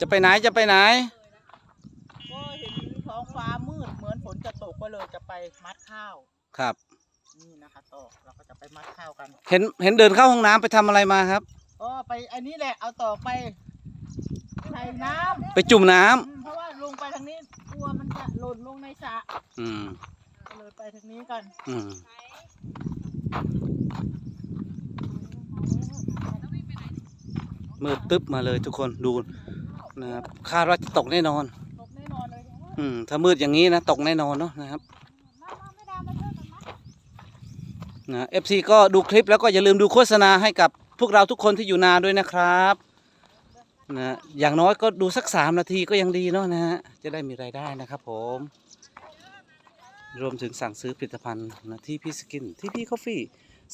จะไปไหนจะไปไหน ก็เห็นท้องฟ้ามืดเหมือนฝนจะตกก็เลยจะไปมัดข้าวครับ นี่นะคะตอกเราก็จะไปมัดข้าวกันเห็นเห็นเดินเข้าห้องน้ำไปทำอะไรมาครับ ก็ไปอันนี้แหละเอาตอกไปใส่น้ำไปจุ่มน้ำอืมเพราะว่าลงไปทางนี้กลัวมันจะหล่นลงในสระอืมก็เลยไปทางนี้กันอืมมืดตึ๊บมาเลยทุกคนดู นะครับคาดว่าจะตกแน่นอน ตกแน่นอนเลยอืมถ้ามืดอย่างนี้นะตกแน่นอนเนาะนะครับนะเอฟซีก็ดูคลิปแล้วก็อย่าลืมดูโฆษณาให้กับพวกเราทุกคนที่อยู่นาด้วยนะครับนะอย่างน้อยก็ดูสักสามนาทีก็ยังดีเนาะนะฮะจะได้มีรายได้นะครับผม รวมถึงสั่งซื้อผลิตภัณฑ์นะที่พี่สกินที่พี่คอฟฟี่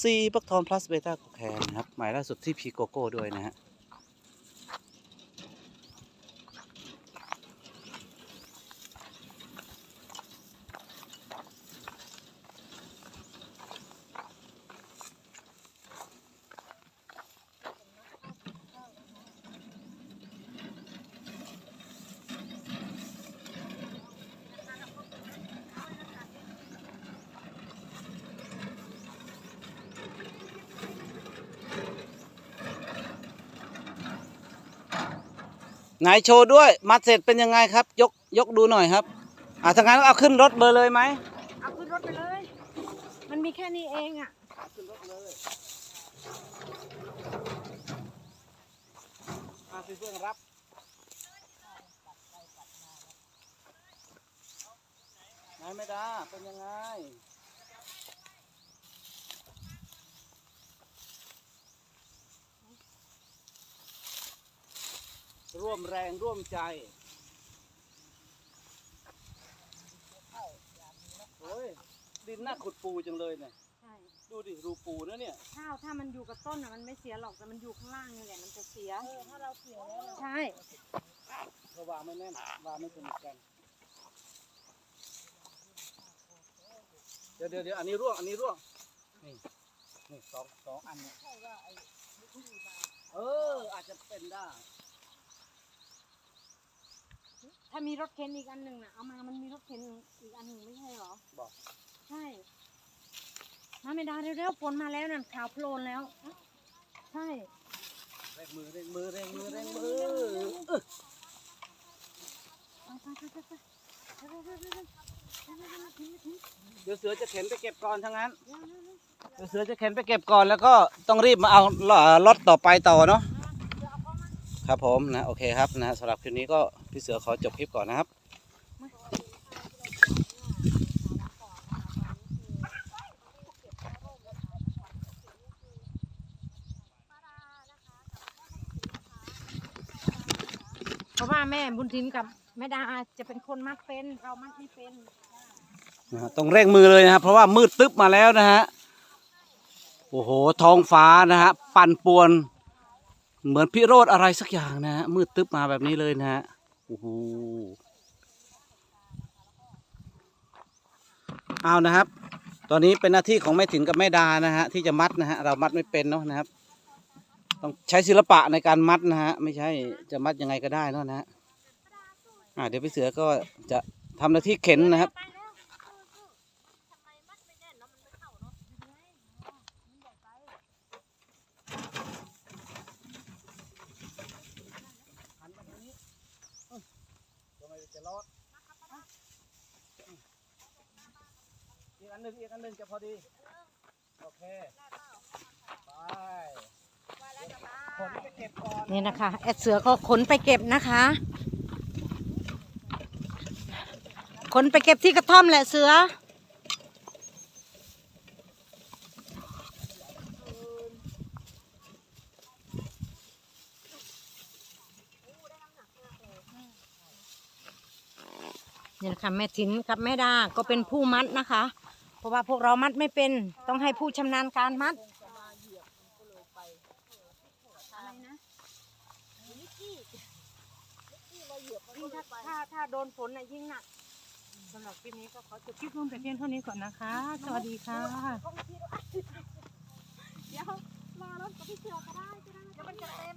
ซีบักทอนพลัสเบต้าโคแคนนะครับหมายล่าสุดที่พีโกโก้ด้วยนะฮะ ไหนโชว์ด้วย มัดเสร็จเป็นยังไงครับ ยกยกดูหน่อยครับอะถ้างั้นเอาขึ้นรถเบอร์เลยไหมเอาขึ้นรถไปเลย มันมีแค่นี้เองอะขึ้นรถเลยอาพี่เพื่อนรับไหนไม่ได้เป็นยังไง ร่วมแรงร่วมใจโอ้ยดินน่าขุดปูจังเลยเนี่ยใช่ดูดิรูปูนะเนี่ย ข้าวถ้ามันอยู่กับต้นอะมันไม่เสียหรอกแต่มันอยู่ข้างล่างนี่แหละมันจะเสีย ถ้าเราเกี่ยวแล้วใช่เพราะวางไม่แน่นวางไม่สนิทกันเดี๋ยวเดี๋ยวเดี๋ยวอันนี้ร่วงอันนี้ร่วงนี่นี่สองสองอันเนี่ย เออ อาจจะเป็นได้ ถ้ามีรถเข็นอีกอันหนึ่งน่ะเอามามันมีรถเข็นอีกอันหนึ่งไม่ใช่เหรอบอก ใช่มาไม่ได้เร็วๆฝนมาแล้วนั่นขาวโพลนแล้ว ใช่เร่งมือเร่งมือเร่งมือเร่งมือไปไปไปไปไปเร็วๆเร็วๆเร็วๆเร็วๆมาถึงมาถึงเดี๋ยวเสือจะเข็นไปเก็บก่อนทั้งนั้นเร็วๆเร็วเดี๋ยวเสือจะเข็นไปเก็บก่อนแล้วก็ต้องรีบมาเอาล็อตต่อไปต่อเนาะ ครับผมนะโอเคครับนะสำหรับคลิปนี้ก็ พี่เสือขอจบคลิปก่อนนะครับๆเพราะว่าแม่บุญทินกับแม่ดาจะเป็นคนมัดเป็นเรามัดไม่เป็นนะฮะต้องเร่งมือเลยนะครับ เพราะว่ามืดตึ๊บมาแล้วนะฮะโอ้โหท้องฟ้านะฮะปั่นป่วน เหมือนพิโรธอะไรสักอย่างนะฮะมืดตึ๊บมาแบบนี้เลยนะฮะโอ้โหเอานะครับ ตอนนี้เป็นหน้าที่ของแม่ถิ่นกับแม่ดานะฮะที่จะมัดนะฮะเรามัดไม่เป็นเนาะนะครับ ต้องใช้ศิลปะในการมัดนะฮะไม่ใช่จะมัดยังไงก็ได้เนาะนะฮะอ่าเดี๋ยวพี่เสือก็จะทำหน้าที่เข็นนะครับ หันมาทางนี้เอ้ยทำไมจะรอดอีกอัน หนึ่งอีกอันหนึ่งจะพอดี โอเค ไปขนไปเก็บก่อน นี่นะคะ แอดเสือก็ขนไปเก็บนะคะ ขนไปเก็บที่กระท่อมแหละเสือ นี่นะคะแม่ถินกับแม่ดา ก็เป็นผู้มัดนะคะ เพราะว่าพวกเรามัดไม่เป็นต้องให้ผู้ชำนาญการมัดอะไรนะยิ่งถ้าถ้าถ้าโดนฝนน่ะยิ่งหนักสำหรับคลิปนี้ก็ขอจบคลิปลงแต่เพียงเท่านี้ก่อนนะคะ สวัสดีค่ะ เดี๋ยวรอรถกับพี่เสือก็ได้ก็ได้เดี๋ยวมันจะเต็ม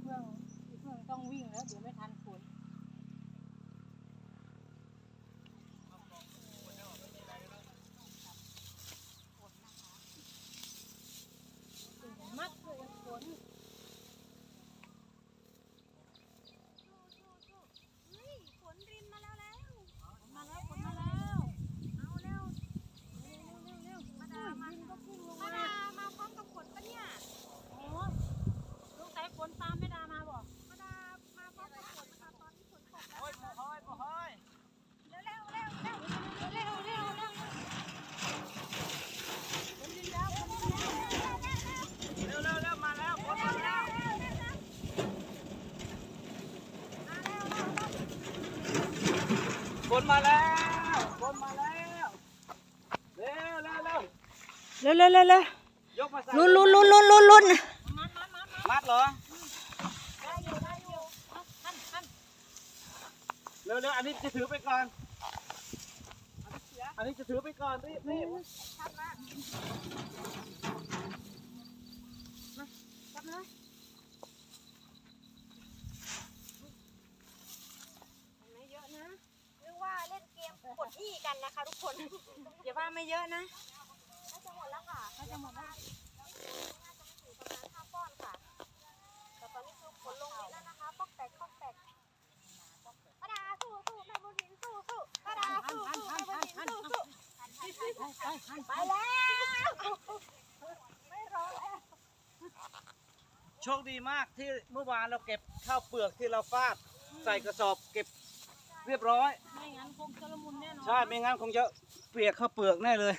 เครื่อง ฝนมาแล้วฝนมาแล้วเร็วเร็วเร็วเร็วเร็วเร็วเร็วยกมาใส่ลุ้นลุ้นลุ้นลุ้นลุ้นลุ้นมัดเหรอเร็วเร็วอันนี้จะถือไปก่อน อันนี้จะถือไปก่อนรีบรีบ นึกว่าเล่นเกมกดที่ กันนะคะ ทุกคน อย่าว่าไม่เยอะนะน่าจะหมดแล้วค่ะน่าจะหมดแล้วน่าจะไม่ถึงประมาณห้าป้อนค่ะแต่ตอนนี้คือผลลงเม็ดแล้วนะคะป๊อกแตกป๊อกแตกป้าดาสู้สู้แม่บุญหินสู้สู้ป้าดาสู้สู้แม่บุญหินสู้สู้ไปแล้วไม่รอแล้วโชคดีมากที่เมื่อวานเราเก็บข้าวเปลือกที่เราฟาดใส่กระสอบเก็บเรียบร้อย ไม่งั้นคงจะละมุนแน่นอน ใช่ไม่งั้นคงจะเปียกข้าวเปลือกแน่เลย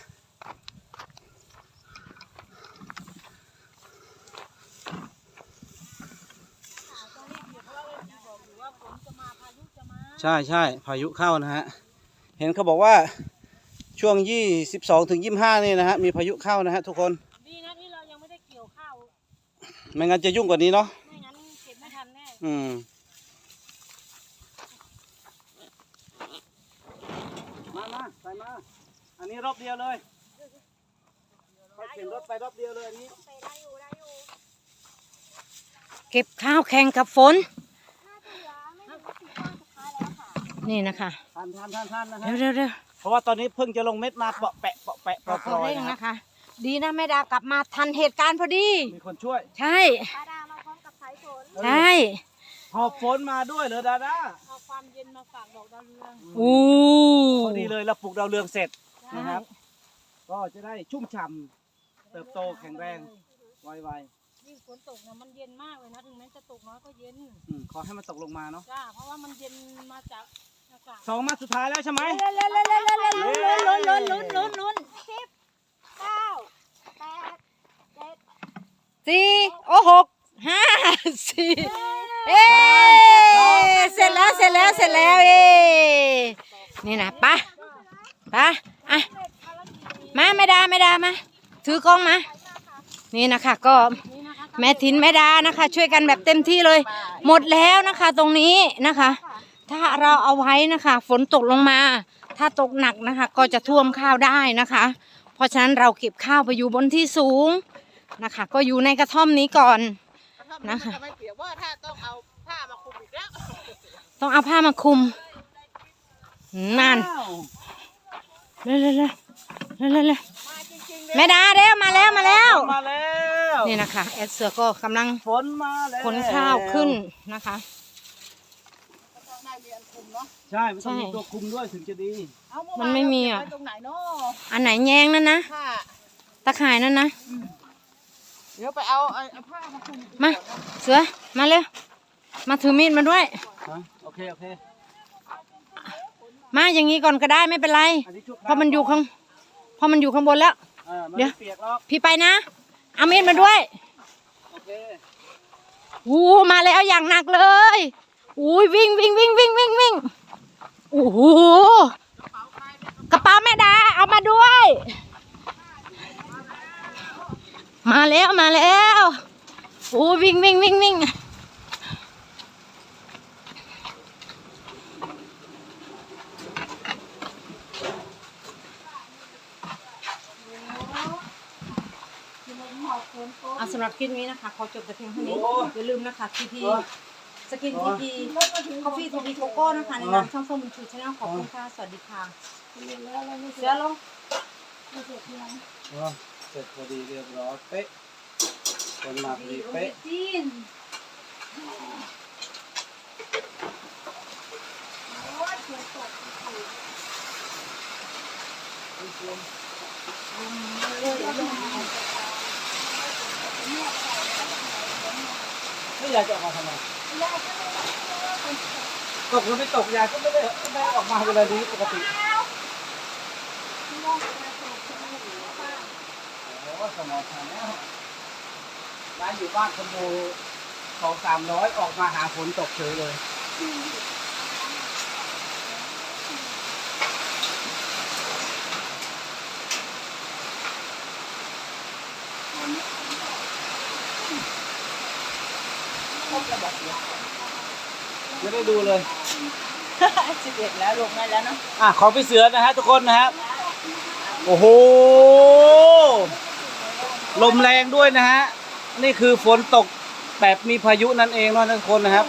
ใช่ใช่พายุเข้านะฮะ เห็นเขาบอกว่าช่วง 22 ถึง 25 นี่นะฮะ มีพายุเข้านะฮะทุกคน ดีนะที่เรายังไม่ได้เกี่ยวข้าว ไม่งั้นจะยุ่งกว่านี้เนาะ ไม่งั้นเก็บไม่ทันแน่ อืม มามาใส่มา อั นนี้รอบเดียวเลยไปเข็นรถไปรอบเดียวเลยอันนี้ไปได้อยู่ได้อยู่เก็บข้าวแข่งกับฝน น่าจะเหลือไม่ถึงสิบก้อนสุดท้ายแล้วค่ะนี่นะคะทันทันทันทันนะฮะเร็วเร็วเร็วเพราะว่าตอนนี้เพิ่งจะลงเม็ดมาเปาะแปะเปาะแปะปลเราอยเร่งๆนะนะคะ ดีนะแม่ดากลับมาทันเหตุการณ์พอดี มีคนช่วยใช่ป้าดามาพร้อมกับสายฝนใช่หอบฝนมาด้วยเหรอดาด้าเอาความเย็นมาฝากดอกดาวเรืองอู้อู้พอดีเลยเราปลูกดาวเรืองเสร็จใช่ นะครับ ก็จะได้ชุ่มฉ่ำเติบโตแข็งแรงไวยิ่งฝนตกนะมันเย็นมากเลยนะถึงแม้จะตกน้อยก็เย็นๆอืมขอให้มันตกลงมาเนาะจ้าเพราะว่ามันเย็นมาจากอากาศสองมาสุดท้ายแล้วใช่ไหมเร็วเร็วเร็วเร็วเร็วเร็วลุ้นลุ้นลุ้นลุ้นลุ้นสิบเก้าแปดเจ็ดสี่โอ้หกห้าสี่เอ๊เสร็จแล้วเสร็จแล้วเสร็จแล้วเอ๊นี่นะไปะปะอะ มาไม่ดาไม่ดามาถือกล้องมานี่นะคะ ก็แม่ทินแม่ดานะคะ ช่วยกันแบบเต็มที่เลย หมดแล้วนะคะ ตรงนี้นะคะ ถ้าเราเอาไว้นะคะ ฝนตกลงมา ถ้าตกหนักนะคะ ก็จะท่วมข้าวได้นะคะ เพราะฉะนั้นเราเก็บข้าวไปอยู่บนที่สูงนะคะ ก็อยู่ในกระท่อมนี้ก่อนนะคะทำไมเปียกว่าถ้าต้องเอาผ้ามาคลุมอีกแล้วต้องเอาผ้ามาคลุมนั่นอ้าวเร็วเร็ว เร็วเร็วเร็วเร็วแม่ดาเร็วมาแล้วมาแล้วฝนมาแล้วนี่นะคะแอดเสือก็กำลังฝนมาแล้วขนข้าวขึ้นนะคะต้องได้มีอันคลุมเนาะใช่มันต้องมีใช่ตัวคุมด้วยถึงจะดีเอาเมื่อมัวานนไม่มีอะเาเก็บไว้ตรงไหนเนาะอันไหนแยงนั่นนะผ้าตะข่ายนั่นนะเดี๋ยวไปเอาเอาเอาผ้ามาคลุมมาเสือมาเร็วมาถือมีดมาด้วยฮะโอเคโอเคมาอย่างนี้ก่อนก็ได้ไม่เป็นไรอันนี้ชั่วคราวเพราะมันอยู่ข้าง เพราะมันอยู่ข้างบนแล้ว เออมันเดี๋ยวไม่เปียกหรอกพี่ไปนะ เอามีดมาด้วยโอเคอู้มาแล้วอย่างหนักเลยอุ้ยวิ่งวิ่งวิ่งวิ่งวิ่งวิ่งโอ้โหกระเป๋าแม่ดาเอามาด้วย มาแล้วมาแล้วโอ้วิ่งวิ่งวิ่งวิ่ง เอาสำหรับคลิปนี้นะคะขอจบแต่เพียงเท่านี้อย่าลืมนะคะทีพีสกินทีพีคอฟฟี่ทีพีโกโก้นะคะในนามช่องเฟิร์มบุญชูชาแนลขอบคุณค่ะสวัสดีค่ะเสือลงอ๋อเสร็จพอดีเรียบร้อยเป๊ะคนมาพอดีเป๊ะ จีน ไม่อ ยากจะออกมาทำไมตกหรือไม่ตกยายก็ไม่ได้ไม่ได้ออกมาเวลานี้ปกติโอ้สมองทำแล้วร้านอยู่บ้านคอนโดสองสามร้อยออกมาหาฝนตกเฉยเลย บแล้วบอกเสียจะได้ดูเลย สิบเอ็ดแล้วลงได้แล้วเนาะอะของพี่เสือนะฮะทุกคนนะครับ โอ้โห ลมแรงด้วยนะฮะ นี่คือฝนตกแบบมีพายุนั่นเองเนาะทุกคนนะครับ